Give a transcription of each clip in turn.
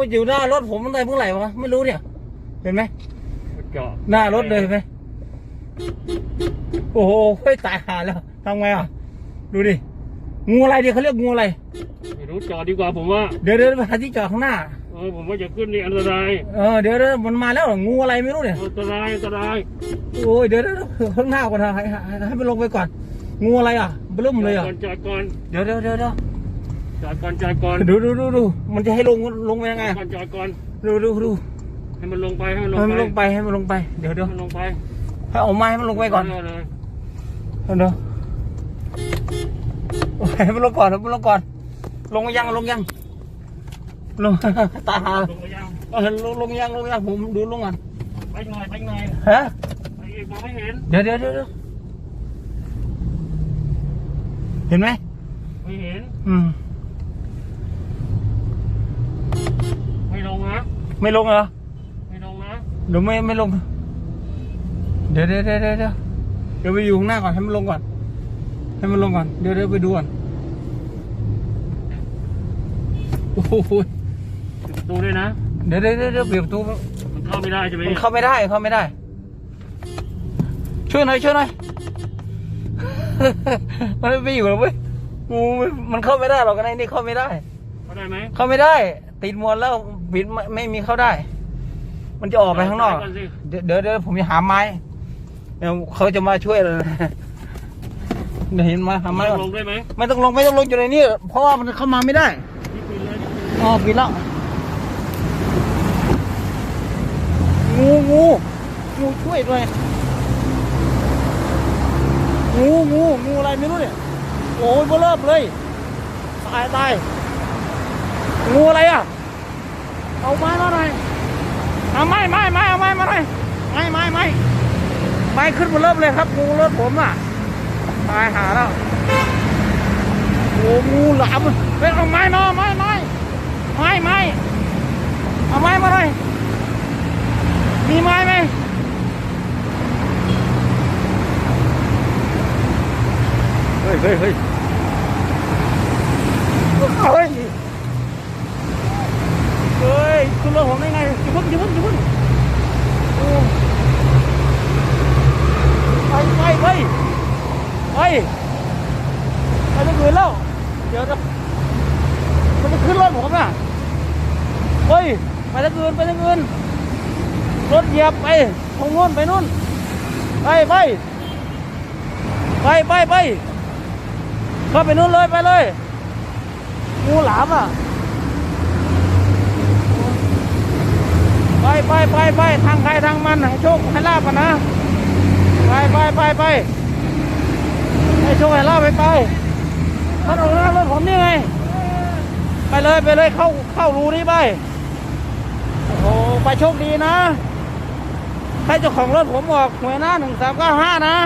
มาอยู่หน้ารถผมตั้งแต่เมื่อไหร่วะไม่รู้เนี่ย เห็นไหมเจาะหน้ารถเลยเห็นไหมโอ้โหเฮ้ยตายหาแล้วทำไงอะ ดูดิงูอะไรเดี๋ยวเขาเรียกงูอะไร ไม่รู้จอดดีกว่าผมว่า เดี๋ยวเดี๋ยวไปหาที่จอดข้างหน้า เออผมว่าจะขึ้นนี่อันตรายเออเดี๋ยวเดี๋ยวมันมาแล้วงูอะไรไม่รู้เนี่ย อันตรายอันตรายโอ้ยเดี๋ยวเดี๋ยวเดี๋ยวข้างหน้าก่อนนะให้ให้ให้มันลงไปก่อน งูอะไรอะเบิ่มเลยอะจอดก่อน เดี๋ยวเดี๋ยวเดี๋ยวเดี๋ยว จอดก่อนจอดก่อนดูดูดูดูมันจะให้ลงลงไปยังไงก่อนจอดก่อนดูดูดูให้มันลงไปให้มันลงให้มันไปลงไปให้มันลงไปเดี๋ยวเดี๋ยวให้มันลงไปให้เอาไม้ให้มันลงไปก่อนเเลยเดี๋ยวเดี๋ยวให้มันลงก่อนให้มันลงก่อน ลงยังลงยังลงตาหาลงไปยังเออลงลงยังลงยังผมดูลงก่อนไปหน่อยไปหน่อยฮะไปอีกมองไม่เห็นเดี๋ยวเดี๋ยวเดี๋ยวเดี๋ยวเห็นไหมไม่เห็น อืมไม่ลงนะ ไม่ลงเหรอ ไม่ลงนะ เดี๋ยวไม่ไม่ลงเดี๋ยวเดี๋ยวเดี๋ยวเดี๋ยวเดี๋ยวเดี๋ยวไปอยู่ข้างหน้าก่อนให้มันลงก่อน ให้มันลงก่อน เดี๋ยวเดี๋ยวไปดูก่อน โอ้โหปิดประตูด้วยนะ เดี๋ยวเดี๋ยวเดี๋ยวเดี๋ยวเปิดประตู มันเข้าไม่ได้ใช่ไหมมันเข้าไม่ได้เข้าไม่ได้ ช่วยหน่อยช่วยหน่อย มันไม่อยู่หรอกเว้ยงูมันมันเข้าไม่ได้หรอกกันไอ้นี่เข้าไม่ได้ เข้าได้ไหมเข้าไม่ได้ ติดมวนแล้วปิดไม่ไม่มีเข้าได้ มันจะออกไปข้างนอกก่อนสิเดี๋ยวเดี๋ยวเดี๋ยวผมจะหาไม้เดี๋ยวเขาจะมาช่วยเลยเดี๋ยวเห็นมาหาไม้ก่อนลงได้ไหมไม่ต้องลงไม่ต้องลงอยู่ในนี้เพราะว่ามันเข้ามาไม่ได้นี่ปิดเลยอ๋อปิดแล้วงูงูงูช่วยด้วยงูงูงูอะไรไม่รู้เนี่ยโอ้ยเบอเริ่มเลยตายตาย งูอะไรอะ เอาไม้มาหน่อยเอาไม้ไม้ไม้เอาไม้มาหน่อยไม้ไม้ไม้ไม้ขึ้นมาเริ่มเลยครับงูรถผมอะ ตายหาแล้วโอ้งูหลามเฮ้ยเอาไม้มาไม้ไม้ไม้ไม้เอาไม้มาหน่อยมีไม้ไหมเฮ้ยเฮ้ยเฮ้ยเฮ้ย เฮ้ยคุณรถผมได้ไงอย่าเพิ่งอย่าเพิ่งอย่าเพิ่งโอ้ไปไปไป ไปไปตรงอื่นแล้ว เดี๋ยวจะมันจะขึ้นรถผมน่ะเฮ้ย ไปตรงอื่นไปตรงอื่นรถเหยียบไปตรงนู้นไปนู่น ไปไปไปไปไปเข้าไปนู่นเลยไปเลยงูหลามอะไปไปไปไปทางใครทางมันให้โชคให้ลาบกันนะ ไปไปไปไป ให้โชคให้ลาไปไปท่านออกหน้ารถผมนี่ไง ไปเลยไปเลยเข้าเข้ารูนี้ไป โอ้โหไปโชคดีนะให้เจ้าของรถผมออกหน่วยหน้าหนึ่งสามเก้าห้านะ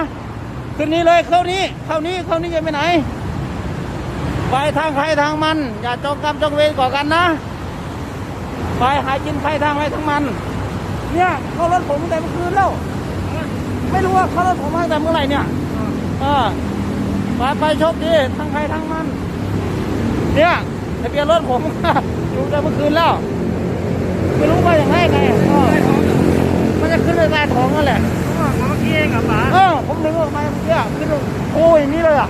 คืนนี้เลยเข้านี้เข้านี้เข้านี้จะไปไหน ไปทางใครทางมัน อย่าจองกรรมจองเวรก่อกันนะ ไปหากินใครทางใครทั้งมัน เนี่ยเขารถผมตั้งแต่เมื่อคืนแล้ว ไม่รู้ว่าเขารถผมมาตั้งแต่เมื่อไหร่เนี่ยเออ ไปไปโชคดีทั้งใครทั้งมัน เนี่ยทะเบียนรถผมอยู่ตั้งแต่เมื่อคืนแล้วไม่รู้ว่าอย่างไรไงเออมันจะขึ้นในใต้ท้องนั่นแหละเมื่อกี้เองกับป๋าเออผมนึกออกมาเมื่อกี้ขึ้นโอ้ยอย่างนี้เลยอะ